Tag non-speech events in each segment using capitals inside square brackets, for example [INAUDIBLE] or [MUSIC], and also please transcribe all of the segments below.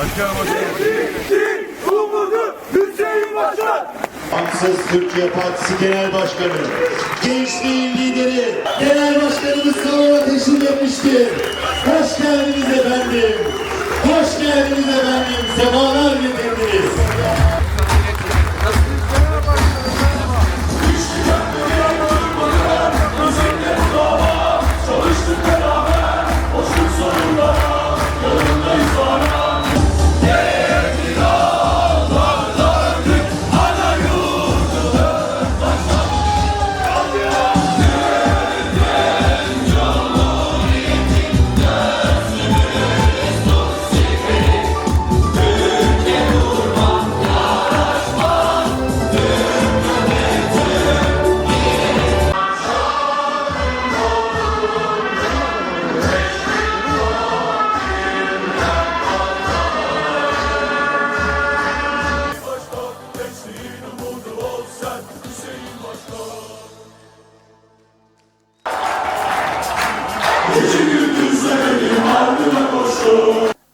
Başkanım hoş geldiniz. Umudu Hüseyin Türkiye Partisi Genel Başkanı, gençliğin lideri, Genel Başkanımız salona teşrif etmiştir. Hoş geldiniz efendim. Hoş geldiniz efendim. Sefalar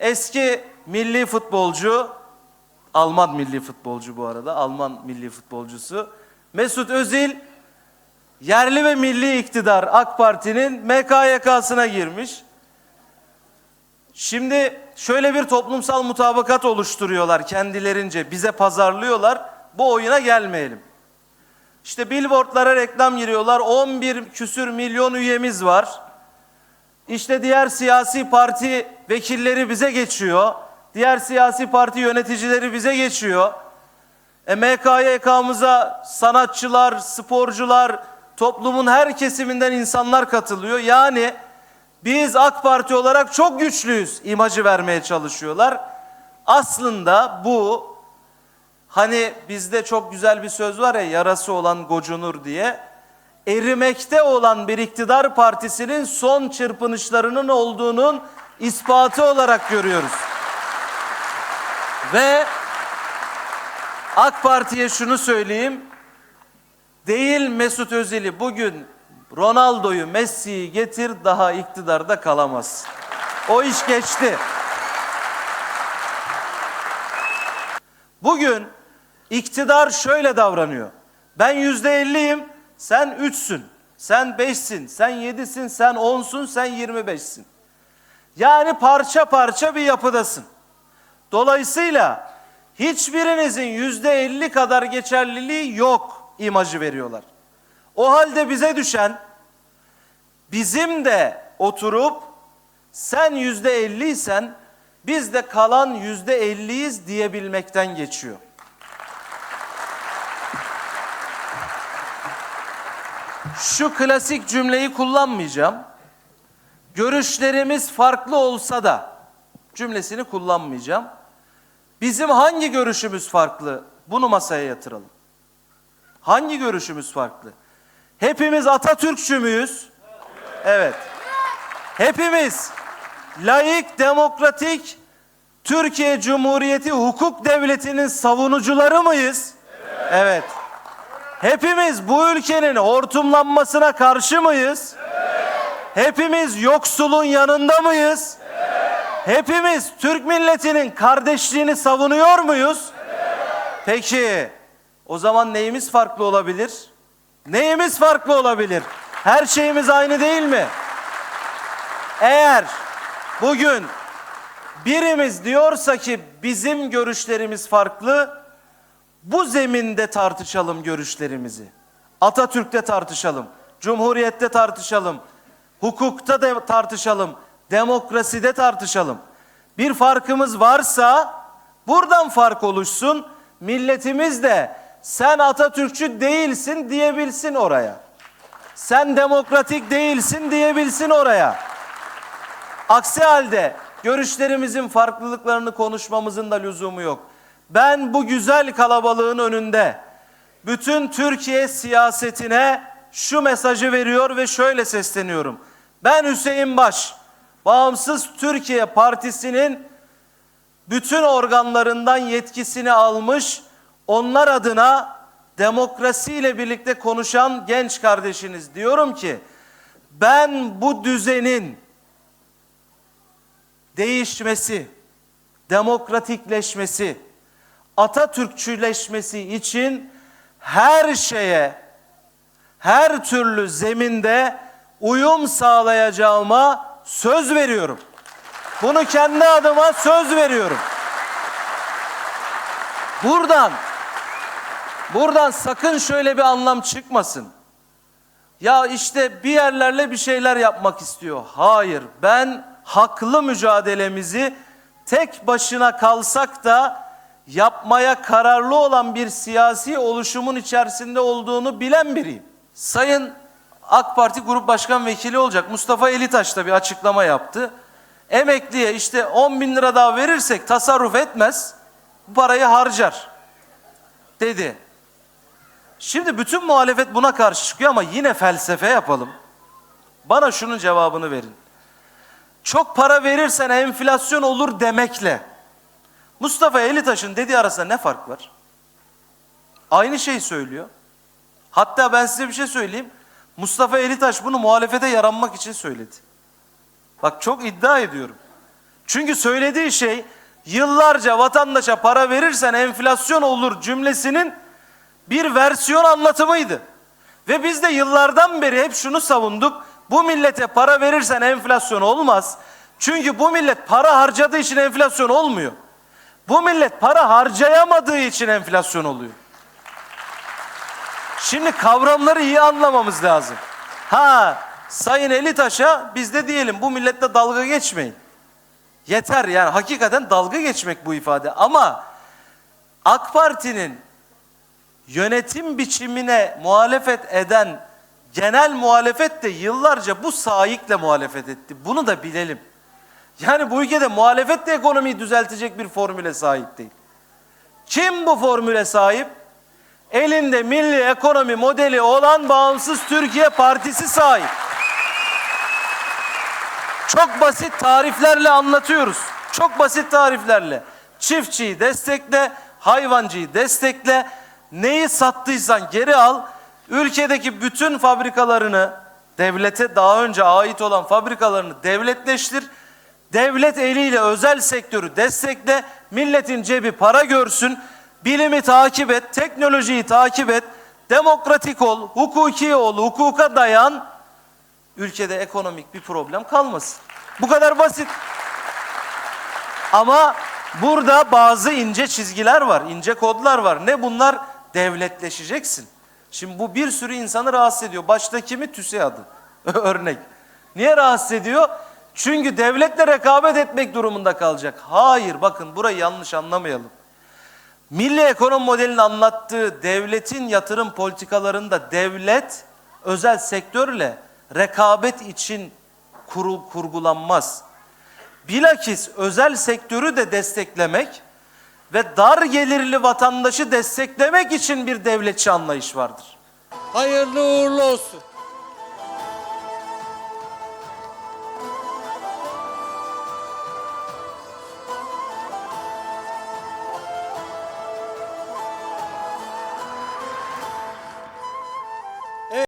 Eski milli futbolcu, Alman milli futbolcu bu arada, Alman milli futbolcusu Mesut Özil yerli ve milli iktidar AK Parti'nin MKYK'sına girmiş. Şimdi şöyle bir toplumsal mutabakat oluşturuyorlar kendilerince, bize pazarlıyorlar. Bu oyuna gelmeyelim. İşte billboardlara reklam giriyorlar. 11 küsür milyon üyemiz var. İşte diğer siyasi parti vekilleri bize geçiyor. Diğer siyasi parti yöneticileri bize geçiyor. E, MKYK'mıza sanatçılar, sporcular, toplumun her kesiminden insanlar katılıyor. Yani biz AK Parti olarak çok güçlüyüz imajı vermeye çalışıyorlar. Aslında bu hani bizde çok güzel bir söz var ya yarası olan gocunur diye erimekte olan bir iktidar partisinin son çırpınışlarının olduğunun ispatı olarak görüyoruz. Ve AK Parti'ye şunu söyleyeyim. Değil Mesut Özil'i bugün Ronaldo'yu, Messi'yi getir daha iktidarda kalamaz. O iş geçti. Bugün iktidar şöyle davranıyor. Ben yüzde elliyim, sen üçsün, sen beşsin, sen yedisin, sen onsun, sen yirmi beşsin. Yani parça parça bir yapıdasın. Dolayısıyla hiçbirinizin yüzde elli kadar geçerliliği yok imajı veriyorlar. O halde bize düşen bizim de oturup sen yüzde elliysen biz de kalan yüzde elliyiz diyebilmekten geçiyor. Şu klasik cümleyi kullanmayacağım. Görüşlerimiz farklı olsa da cümlesini kullanmayacağım. Bizim hangi görüşümüz farklı? Bunu masaya yatıralım. Hangi görüşümüz farklı? Hepimiz Atatürkçü müyüz? Evet. Hepimiz laik, demokratik Türkiye Cumhuriyeti hukuk devletinin savunucuları mıyız? Evet. Hepimiz bu ülkenin hortumlanmasına karşı mıyız? Hepimiz yoksulun yanında mıyız? Hepimiz Türk milletinin kardeşliğini savunuyor muyuz? Peki o zaman neyimiz farklı olabilir? Neyimiz farklı olabilir? Her şeyimiz aynı değil mi? Eğer bugün birimiz diyorsa ki bizim görüşlerimiz farklı, bu zeminde tartışalım görüşlerimizi. Atatürk'te tartışalım, Cumhuriyet'te tartışalım, hukukta da tartışalım, demokraside tartışalım. Bir farkımız varsa buradan fark oluşsun. Milletimiz de sen Atatürkçü değilsin diyebilsin oraya. Sen demokratik değilsin diyebilsin oraya. Aksi halde görüşlerimizin farklılıklarını konuşmamızın da lüzumu yok. Ben bu güzel kalabalığın önünde bütün Türkiye siyasetine şu mesajı veriyor ve şöyle sesleniyorum. Ben Hüseyin Baş, Bağımsız Türkiye Partisi'nin bütün organlarından yetkisini almış, onlar adına demokrasiyle birlikte konuşan genç kardeşiniz. Diyorum ki ben bu düzenin değişmesi, demokratikleşmesi, Atatürkçüleşmesi için her şeye, her türlü zeminde uyum sağlayacağıma söz veriyorum. Bunu kendi adıma söz veriyorum. Buradan buradan sakın şöyle bir anlam çıkmasın. Ya işte bir yerlerle bir şeyler yapmak istiyor. Hayır, ben haklı mücadelemizi tek başına kalsak da yapmaya kararlı olan bir siyasi oluşumun içerisinde olduğunu bilen biriyim. Sayın AK Parti Grup Başkan Vekili olacak Mustafa Elitaş da bir açıklama yaptı. Emekliye işte 10 bin lira daha verirsek tasarruf etmez, bu parayı harcar dedi. Şimdi bütün muhalefet buna karşı çıkıyor ama yine felsefe yapalım. Bana şunun cevabını verin. Çok para verirsen enflasyon olur demekle Mustafa Elitaş'ın dediği arasında ne fark var? Aynı şeyi söylüyor. Hatta ben size bir şey söyleyeyim. Mustafa Elitaş bunu muhalefete yaranmak için söyledi. Bak çok iddia ediyorum. Çünkü söylediği şey yıllarca vatandaşa para verirsen enflasyon olur cümlesinin bir versiyon anlatımıydı. Ve biz de yıllardan beri hep şunu savunduk. Bu millete para verirsen enflasyon olmaz. Çünkü bu millet para harcadığı için enflasyon olmuyor. Bu millet para harcayamadığı için enflasyon oluyor. Şimdi kavramları iyi anlamamız lazım. Ha, Sayın Elitaş'a biz de diyelim bu millette dalga geçmeyin. Yeter yani hakikaten dalga geçmek bu ifade ama AK Parti'nin yönetim biçimine muhalefet eden genel muhalefet de yıllarca bu sahikle muhalefet etti. Bunu da bilelim. Yani bu ülkede muhalefet de ekonomiyi düzeltecek bir formüle sahip değil. Kim bu formüle sahip? Elinde milli ekonomi modeli olan Bağımsız Türkiye Partisi sahip. Çok basit tariflerle anlatıyoruz. Çok basit tariflerle. Çiftçiyi destekle, hayvancıyı destekle, neyi sattıysan geri al. Ülkedeki bütün fabrikalarını, devlete daha önce ait olan fabrikalarını devletleştir. Devlet eliyle özel sektörü destekle, milletin cebi para görsün, bilimi takip et, teknolojiyi takip et, demokratik ol, hukuki ol, hukuka dayan, ülkede ekonomik bir problem kalmasın. Bu kadar basit. Ama burada bazı ince çizgiler var, ince kodlar var. Ne bunlar? Devletleşeceksin. Şimdi bu bir sürü insanı rahatsız ediyor. Başta kimi? TÜSİAD'ı. [LAUGHS] Örnek. Niye rahatsız ediyor? Çünkü devletle rekabet etmek durumunda kalacak. Hayır bakın burayı yanlış anlamayalım. Milli ekonomi modelinin anlattığı devletin yatırım politikalarında devlet özel sektörle rekabet için kurul, kurgulanmaz. Bilakis özel sektörü de desteklemek ve dar gelirli vatandaşı desteklemek için bir devletçi anlayış vardır. Hayırlı uğurlu olsun.